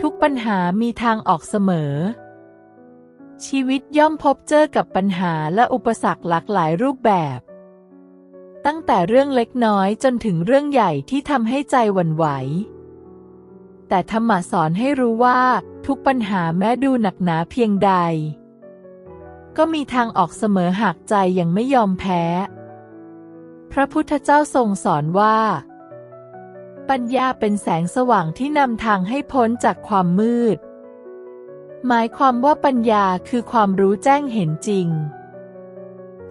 ทุกปัญหามีทางออกเสมอ ชีวิตย่อมพบเจอกับปัญหาและอุปสรรคหลากหลายรูปแบบ ตั้งแต่เรื่องเล็กน้อยจนถึงเรื่องใหญ่ที่ทำให้ใจหวั่นไหว แต่ธรรมะสอนให้รู้ว่า ทุกปัญหาแม้ดูหนักหนาเพียงใด ก็มีทางออกเสมอหากใจยังไม่ยอมแพ้ พระพุทธเจ้าทรงสอนว่า ปัญญาเป็นแสงสว่างที่นำทางให้พ้นจากความมืด หมายความว่าปัญญาคือความรู้แจ้งเห็นจริง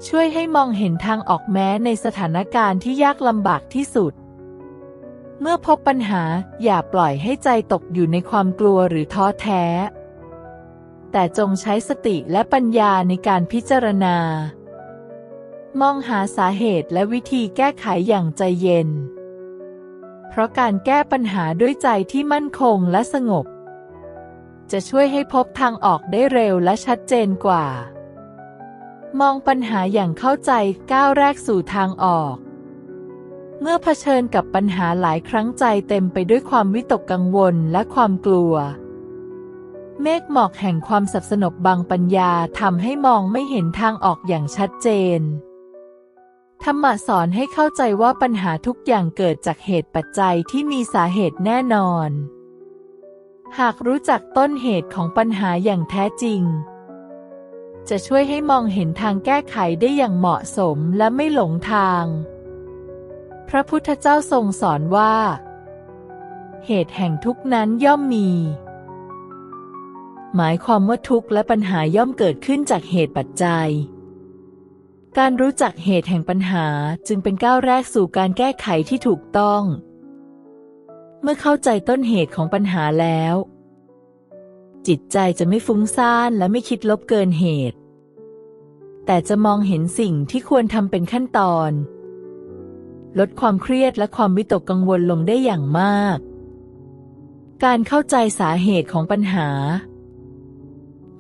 ช่วยให้มองเห็นทางออกแม้ในสถานการณ์ที่ยากลำบากที่สุด เมื่อพบปัญหาอย่าปล่อยให้ใจตกอยู่ในความกลัวหรือท้อแท้ แต่จงใช้สติและปัญญาในการพิจารณา มองหาสาเหตุและวิธีแก้ไขอย่างใจเย็น ราะการแก้ปัญหาด้วยใจที่มั่นคงและสงบ จะช่วยให้พบทางออกได้เร็วและชัดเจนกว่า มองปัญหาอย่างเข้าใจก้าวแรกสู่ทางออก เมื่อเผชิญกับปัญหาหลายครั้งใจเต็มไปด้วยความวิตกกังวลและความกลัว เมฆหมอกแห่งความสับสนบบังปัญญาทำให้มองไม่เห็นทางออกอย่างชัดเจน ธรรมะสอนให้เข้าใจว่าปัญหาทุกอย่างเกิดจากเหตุปัจจัยที่มีสาเหตุแน่นอน หากรู้จักต้นเหตุของปัญหาอย่างแท้จริง จะช่วยให้มองเห็นทางแก้ไขได้อย่างเหมาะสมและไม่หลงทาง พระพุทธเจ้าทรงสอนว่า เหตุแห่งทุกนั้นย่อมมีหมายความว่าทุกข์และปัญหาย่อมเกิดขึ้นจากเหตุปัจจัย การรู้จักเหตุแห่งปัญหาจึงเป็นก้าวแรกสู่การแก้ไขที่ถูกต้อง เมื่อเข้าใจต้นเหตุของปัญหาแล้ว จิตใจจะไม่ฟุ้งซ่านและไม่คิดลบเกินเหตุ แต่จะมองเห็นสิ่งที่ควรทำเป็นขั้นตอน ลดความเครียดและความวิตกกังวลลงได้อย่างมาก การเข้าใจสาเหตุของปัญหา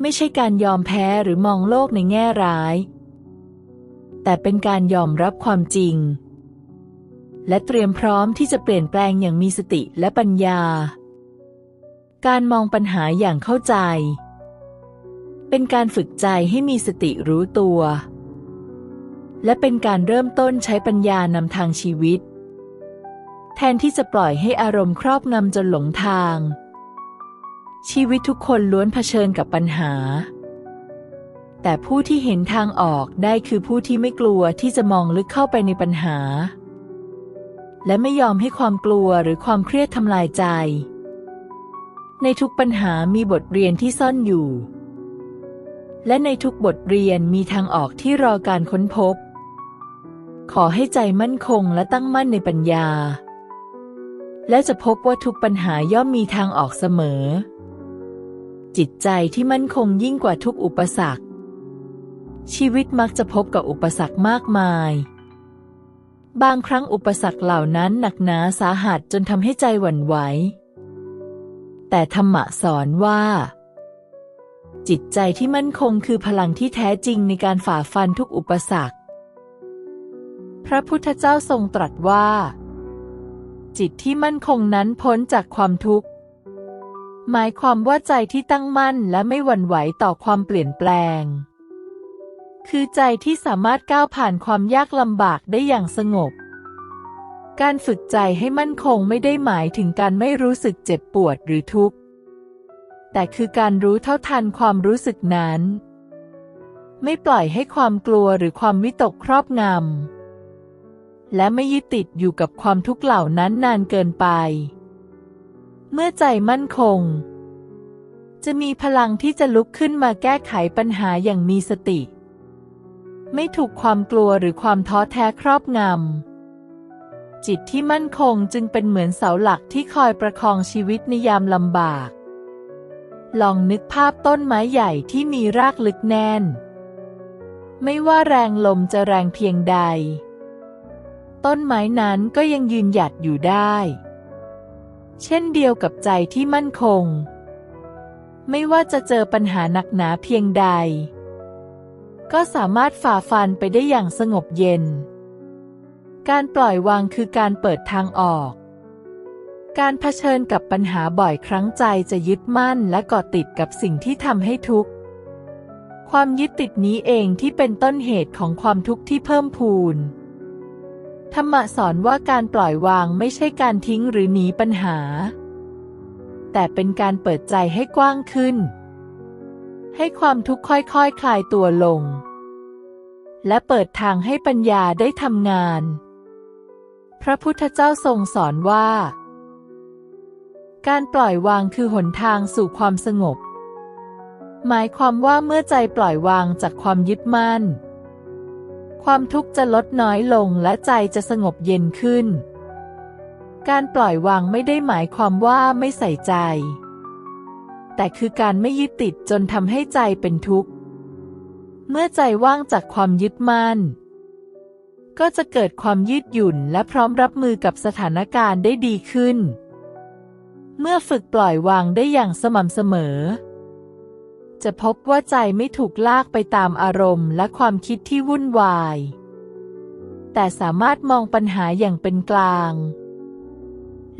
ไม่ใช่การยอมแพ้หรือมองโลกในแง่ร้าย แต่เป็นการยอมรับความจริง และเตรียมพร้อมที่จะเปลี่ยนแปลงอย่างมีสติและปัญญา การมองปัญหาอย่างเข้าใจ เป็นการฝึกใจให้มีสติรู้ตัว และเป็นการเริ่มต้นใช้ปัญญานำทางชีวิต แทนที่จะปล่อยให้อารมณ์ครอบงำจนหลงทาง ชีวิตทุกคนล้วนเผชิญกับปัญหา แต่ผู้ที่เห็นทางออกได้คือผู้ที่ไม่กลัวที่จะมองลึกเข้าไปในปัญหา และไม่ยอมให้ความกลัวหรือความเครียดทำลายใจ ในทุกปัญหามีบทเรียนที่ซ่อนอยู่ และในทุกบทเรียนมีทางออกที่รอการค้นพบ ขอให้ใจมั่นคงและตั้งมั่นในปัญญา และจะพบว่าทุกปัญหาย่อมมีทางออกเสมอ จิตใจที่มั่นคงยิ่งกว่าทุกอุปสรรค ชีวิตมักจะพบกับอุปสรรคมากมาย บางครั้งอุปสรรคเหล่านั้นหนักหนาสาหัสจนทำให้ใจหวั่นไหว แต่ธรรมะสอนว่า จิตใจที่มั่นคงคือพลังที่แท้จริงในการฝ่าฟันทุกอุปสรรค พระพุทธเจ้าทรงตรัสว่า จิตที่มั่นคงนั้นพ้นจากความทุกข์ หมายความว่าใจที่ตั้งมั่นและไม่หวั่นไหวต่อความเปลี่ยนแปลง คือใจที่สามารถก้าวผ่านความยากลำบากได้อย่างสงบ การฝึกใจให้มั่นคงไม่ได้หมายถึงการไม่รู้สึกเจ็บปวดหรือทุกข์ แต่คือการรู้เท่าทันความรู้สึกนั้น ไม่ปล่อยให้ความกลัวหรือความวิตกครอบงำ และไม่ยึดติดอยู่กับความทุกข์เหล่านั้นนานเกินไป เมื่อใจมั่นคงจะมีพลังที่จะลุกขึ้นมาแก้ไขปัญหาอย่างมีสติ ไม่ถูกความกลัวหรือความท้อแท้ครอบงำ จิตที่มั่นคงจึงเป็นเหมือนเสาหลักที่คอยประคองชีวิตในยามลำบาก ลองนึกภาพต้นไม้ใหญ่ที่มีรากลึกแน่น ไม่ว่าแรงลมจะแรงเพียงใด ต้นไม้นั้นก็ยังยืนหยัดอยู่ได้ เช่นเดียวกับใจที่มั่นคง ไม่ว่าจะเจอปัญหาหนักหนาเพียงใด ก็สามารถฝ่าฟันไปได้อย่างสงบเย็น การปล่อยวางคือการเปิดทางออก การเผชิญกับปัญหาบ่อยครั้งใจจะยึดมั่นและเกาะติดกับสิ่งที่ทำให้ทุกข์ ความยึดติดนี้เองที่เป็นต้นเหตุของความทุกข์ที่เพิ่มพูน ธรรมะสอนว่าการปล่อยวางไม่ใช่การทิ้งหรือหนีปัญหา แต่เป็นการเปิดใจให้กว้างขึ้น ให้ความทุกข์ค่อยๆคคลายตัวลง และเปิดทางให้ปัญญาได้ทำงาน พระพุทธเจ้าทรงสอนว่า การปล่อยวางคือหนทางสู่ความสงบ หมายความว่าเมื่อใจปล่อยวางจากความยึดมั่น ความทุกข์จะลดน้อยลงและใจจะสงบเย็นขึ้น การปล่อยวางไม่ได้หมายความว่าไม่ใส่ใจ แต่คือการไม่ยึดติดจนทำให้ใจเป็นทุกข์ เมื่อใจว่างจากความยึดมั่น ก็จะเกิดความยืดหยุ่นและพร้อมรับมือกับสถานการณ์ได้ดีขึ้น เมื่อฝึกปล่อยวางได้อย่างสม่ำเสมอ จะพบว่าใจไม่ถูกลากไปตามอารมณ์และความคิดที่วุ่นวาย แต่สามารถมองปัญหาอย่างเป็นกลาง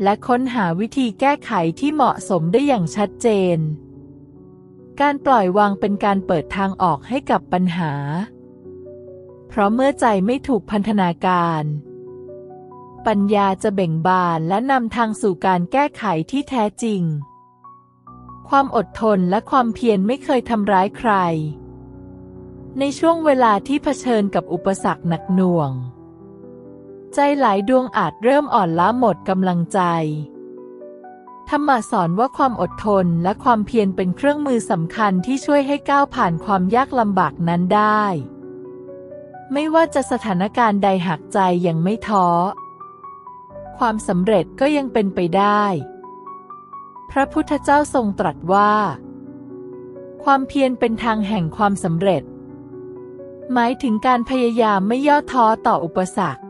และค้นหาวิธีแก้ไขที่เหมาะสมได้อย่างชัดเจน การปล่อยวางเป็นการเปิดทางออกให้กับปัญหา เพราะเมื่อใจไม่ถูกพันธนาการ ปัญญาจะเบ่งบานและนำทางสู่การแก้ไขที่แท้จริง ความอดทนและความเพียรไม่เคยทำร้ายใคร ในช่วงเวลาที่เผชิญกับอุปสรรคหนักหน่วง ใจหลายดวงอาจเริ่มอ่อนล้าหมดกำลังใจ ธรรมะสอนว่าความอดทนและความเพียรเป็นเครื่องมือสำคัญที่ช่วยให้ก้าวผ่านความยากลำบากนั้นได้ ไม่ว่าจะสถานการณ์ใดหักใจยังไม่ท้อ ความสำเร็จก็ยังเป็นไปได้ พระพุทธเจ้าทรงตรัสว่า ความเพียรเป็นทางแห่งความสำเร็จ หมายถึงการพยายามไม่ย่อท้อต่ออุปสรรค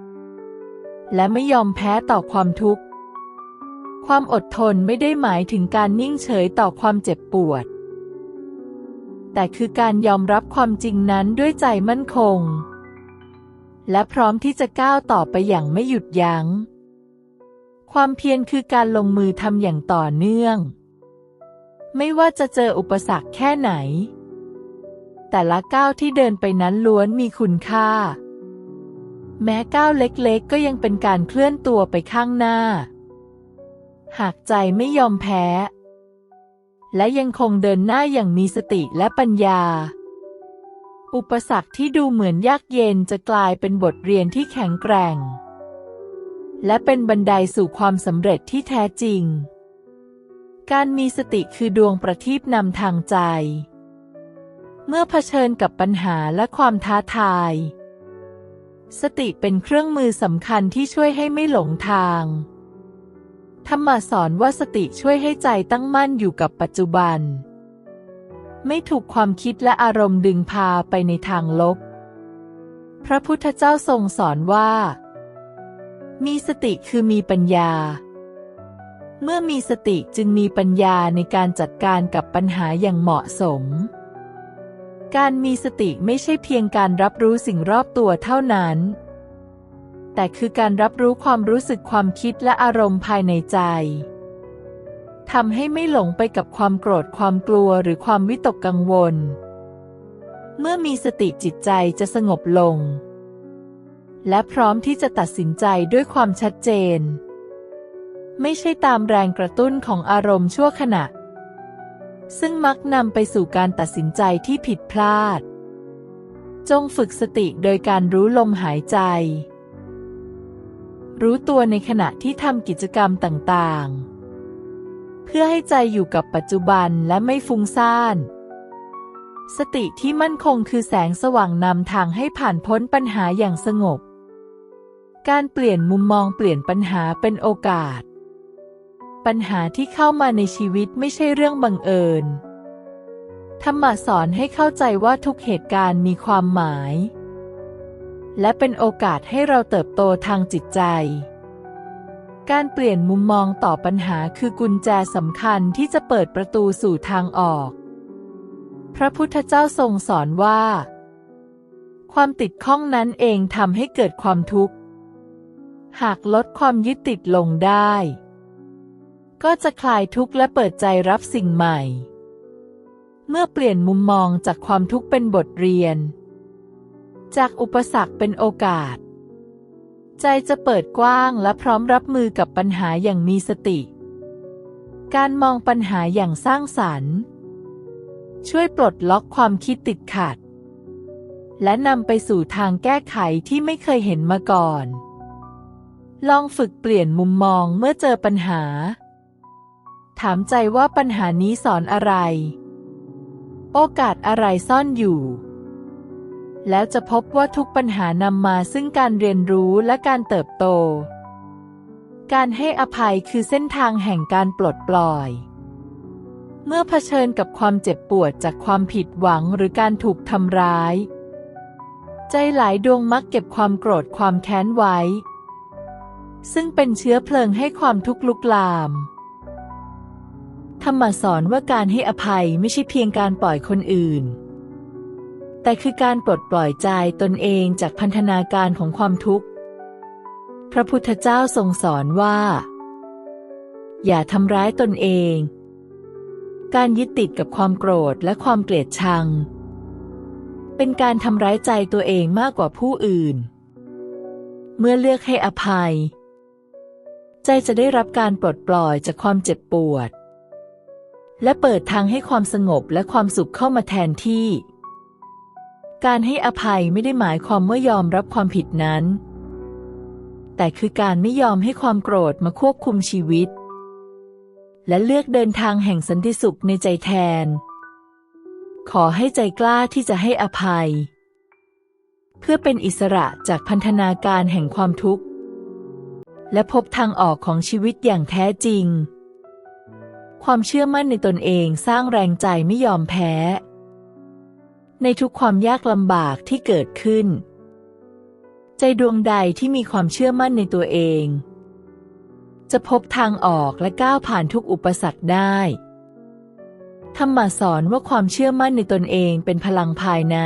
และไม่ยอมแพ้ต่อความทุกข์ ความอดทนไม่ได้หมายถึงการนิ่งเฉยต่อความเจ็บปวด แต่คือการยอมรับความจริงนั้นด้วยใจมั่นคง และพร้อมที่จะก้าวต่อไปอย่างไม่หยุดยัง้ง ความเพียรคือการลงมือทำอย่างต่อเนื่อง ไม่ว่าจะเจออุปสรรคแค่ไหน แต่ละก้าวที่เดินไปนั้นล้วนมีคุณค่า แม้ก้าวเล็กๆ ก็ยังเป็นการเคลื่อนตัวไปข้างหน้า หากใจไม่ยอมแพ้ และยังคงเดินหน้าอย่างมีสติและปัญญา อุปสรรคที่ดูเหมือนยากเย็นจะกลายเป็นบทเรียนที่แข็งแกร่ง และเป็นบันไดสู่ความสำเร็จที่แท้จริง การมีสติคือดวงประทีปนำทางใจ เมื่อเผชิญกับปัญหาและความท้าทาย สติเป็นเครื่องมือสำคัญที่ช่วยให้ไม่หลงทางธรรมสอนว่าสติช่วยให้ใจตั้งมั่นอยู่กับปัจจุบัน ไม่ถูกความคิดและอารมณ์ดึงพาไปในทางลบ พระพุทธเจ้าทรงสอนว่า มีสติคือมีปัญญา เมื่อมีสติจึงมีปัญญาในการจัดการกับปัญหาอย่างเหมาะสม การมีสติไม่ใช่เพียงการรับรู้สิ่งรอบตัวเท่านั้น แต่คือการรับรู้ความรู้สึกความคิดและอารมณ์ภายในใจทำให้ไม่หลงไปกับความโกรธความกลัวหรือความวิตกกังวล เมื่อมีสติจิตใจจะสงบลง และพร้อมที่จะตัดสินใจด้วยความชัดเจน ไม่ใช่ตามแรงกระตุ้นของอารมณ์ชั่วขณะ ซึ่งมักนำไปสู่การตัดสินใจที่ผิดพลาด จงฝึกสติโดยการรู้ลมหายใจ รู้ตัวในขณะที่ทำกิจกรรมต่างๆ เพื่อให้ใจอยู่กับปัจจุบันและไม่ฟุ้งซ่าน สติที่มั่นคงคือแสงสว่างนำทางให้ผ่านพ้นปัญหาอย่างสงบ การเปลี่ยนมุมมองเปลี่ยนปัญหาเป็นโอกาส ปัญหาที่เข้ามาในชีวิตไม่ใช่เรื่องบังเอิญ ธรรมะสอนให้เข้าใจว่าทุกเหตุการณ์มีความหมาย และเป็นโอกาสให้เราเติบโตทางจิตใจ การเปลี่ยนมุมมองต่อปัญหาคือกุญแจสำคัญที่จะเปิดประตูสู่ทางออก พระพุทธเจ้าทรงสอนว่า ความติดข้องนั้นเองทำให้เกิดความทุกข์ หากลดความยึดติดลงได้ ก็จะคลายทุกข์และเปิดใจรับสิ่งใหม่ เมื่อเปลี่ยนมุมมองจากความทุกข์เป็นบทเรียน จากอุปสรรคเป็นโอกาส ใจจะเปิดกว้างและพร้อมรับมือกับปัญหาอย่างมีสติ การมองปัญหาอย่างสร้างสรรค์ ช่วยปลดล็อกความคิดติดขัด และนำไปสู่ทางแก้ไขที่ไม่เคยเห็นมาก่อนลองฝึกเปลี่ยนมุมมองเมื่อเจอปัญหา ถามใจว่าปัญหานี้สอนอะไร โอกาสอะไรซ่อนอยู่ แล้วจะพบว่าทุกปัญหานำมาซึ่งการเรียนรู้และการเติบโต การให้อภัยคือเส้นทางแห่งการปลดปล่อย เมื่อเผชิญกับความเจ็บปวดจากความผิดหวังหรือการถูกทำร้าย ใจหลายดวงมักเก็บความโกรธความแค้นไว้ ซึ่งเป็นเชื้อเพลิงให้ความทุกข์ลุกลาม ธรรมสอนว่าการให้อภัยไม่ใช่เพียงการปล่อยคนอื่น แต่คือการปลดปล่อยใจตนเองจากพันธนาการของความทุกข์ พระพุทธเจ้าทรงสอนว่า อย่าทำร้ายตนเอง การยึดติดกับความโกรธและความเกลียดชัง เป็นการทำร้ายใจตัวเองมากกว่าผู้อื่น เมื่อเลือกให้อภัย ใจจะได้รับการปลดปล่อยจากความเจ็บปวด และเปิดทางให้ความสงบและความสุขเข้ามาแทนที่ การให้อภัยไม่ได้หมายความว่ายอมรับความผิดนั้น แต่คือการไม่ยอมให้ความโกรธมาควบคุมชีวิต และเลือกเดินทางแห่งสันติสุขในใจแทน ขอให้ใจกล้าที่จะให้อภัย เพื่อเป็นอิสระจากพันธนาการแห่งความทุกข์ และพบทางออกของชีวิตอย่างแท้จริง ความเชื่อมั่นในตนเองสร้างแรงใจไม่ยอมแพ้ ในทุกความยากลำบากที่เกิดขึ้น ใจดวงใดที่มีความเชื่อมั่นในตัวเอง จะพบทางออกและก้าวผ่านทุกอุปสรรคได้ธรรมะสอนว่าความเชื่อมั่นในตนเองเป็นพลังภายใน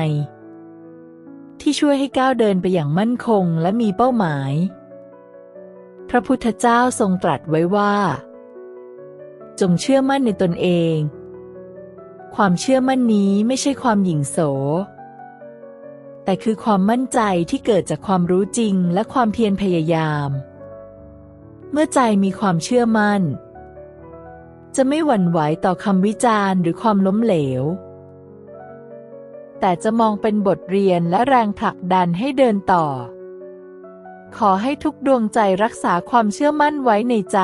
ที่ช่วยให้ก้าวเดินไปอย่างมั่นคงและมีเป้าหมาย พระพุทธเจ้าทรงตรัสไว้ว่า จงเชื่อมั่นในตนเอง ความเชื่อมั่นนี้ไม่ใช่ความหยิ่งโส แต่คือความมั่นใจที่เกิดจากความรู้จริงและความเพียรพยายาม เมื่อใจมีความเชื่อมั่น จะไม่หวั่นไหวต่อคำวิจารณ์หรือความล้มเหลว แต่จะมองเป็นบทเรียนและแรงผลักดันให้เดินต่อ ขอให้ทุกดวงใจรักษาความเชื่อมั่นไว้ในใจ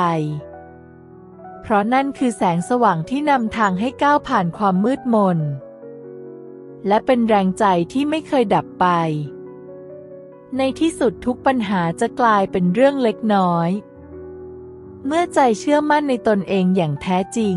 เพราะนั่นคือแสงสว่างที่นำทางให้ก้าวผ่านความมืดมน และเป็นแรงใจที่ไม่เคยดับไป ในที่สุดทุกปัญหาจะกลายเป็นเรื่องเล็กน้อย เมื่อใจเชื่อมั่นในตนเองอย่างแท้จริง